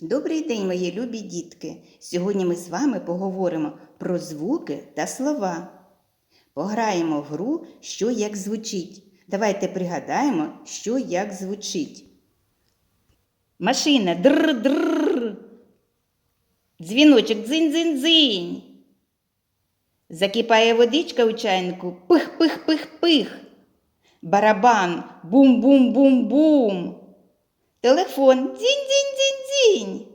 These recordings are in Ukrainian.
Добрий день, мої любі дітки! Сьогодні ми з вами поговоримо про звуки та слова. Пограємо в гру, що як звучить. Давайте пригадаємо, що як звучить. Машина др-др. Дзвіночок дзинь-дзинь-дзинь. Закипає водичка у чайнику пих-пих-пих-пих. Барабан бум-бум-бум-бум. Телефон дзінь-дзінь-дзінь-дзінь.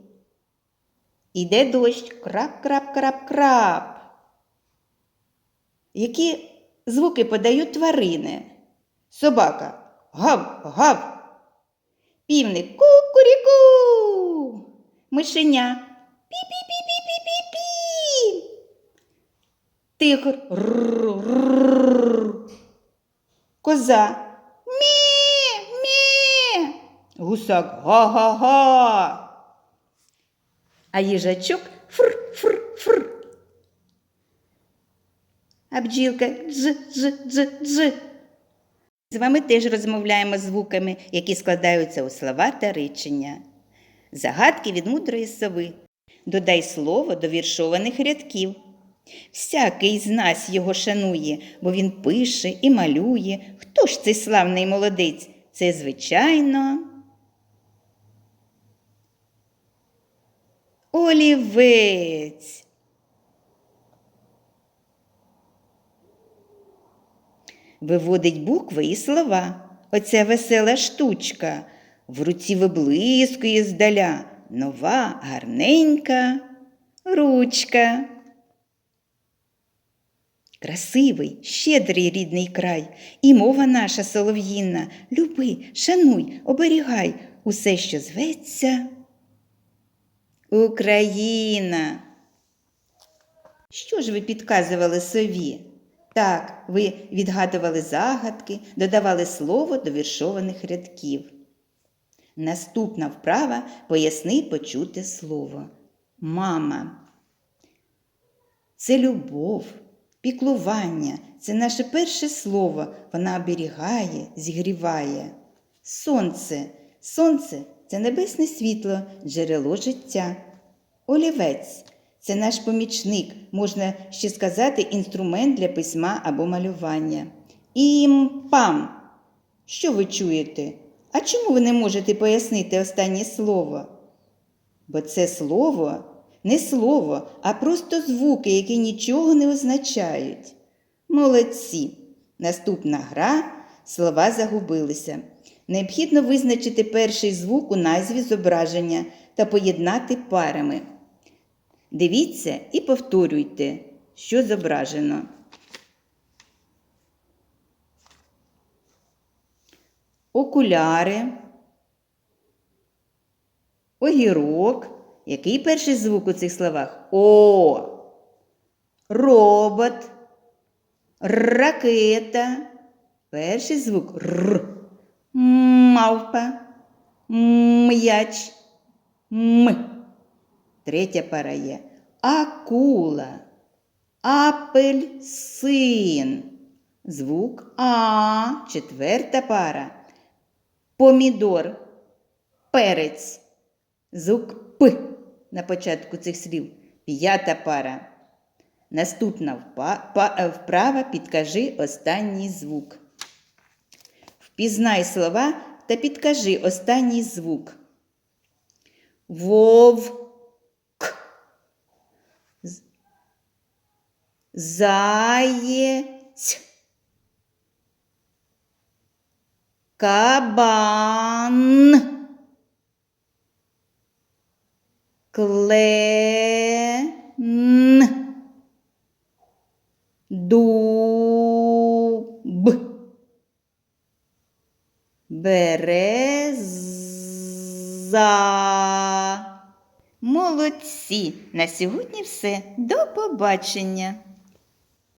Іде дощ крап-крап-крап-крап. Які звуки подають тварини? Собака гав-гав. Півник ку-куріку. Мишеня пі-пі-пі-пі-пі-пі-пі. Тигр. Коза. Гусак га-га-га. А їжачок фр-фр-фр. А бджілка дж-дж-дж-дж. З вами теж розмовляємо звуками, які складаються у слова та речення. Загадки від мудрої сови. Додай слово до віршованих рядків. Всякий з нас його шанує, бо він пише і малює. Хто ж цей славний молодець? Це, звичайно. Олівець. Виводить букви і слова. Оця весела штучка. В руці виблискує здаля нова гарненька ручка. Красивий, щедрий рідний край, і мова наша солов'їна. Люби, шануй, оберігай усе, що зветься. Україна. Що ж ви підказували сові? Так, ви відгадували загадки, додавали слово до віршованих рядків. Наступна вправа поясни почуте слово. Мама. Це любов, піклування, це наше перше слово. Вона оберігає, зігріває. Сонце. Сонце це небесне світло, джерело життя. Олівець це наш помічник, можна ще сказати, інструмент для письма або малювання. Імпам. Що ви чуєте? А чому ви не можете пояснити останнє слово? Бо це слово не слово, а просто звуки, які нічого не означають. Молодці. Наступна гра слова загубилися. Необхідно визначити перший звук у назві зображення та поєднати парами. Дивіться і повторюйте, що зображено. Окуляри, огірок. Який перший звук у цих словах? О. Робот, ракета. Перший звук Р. Мавпа, м'яч, М. Третя пара є. Акула, апельсин. Звук А. Четверта пара. Помідор, перець. Звук П на початку цих слів. П'ята пара. Наступна вправа підкажи останній звук. Впізнай слова та підкажи останній звук. Вовк. Заєць. Кабан. Клен. Береза. Молодці! На сьогодні все. До побачення!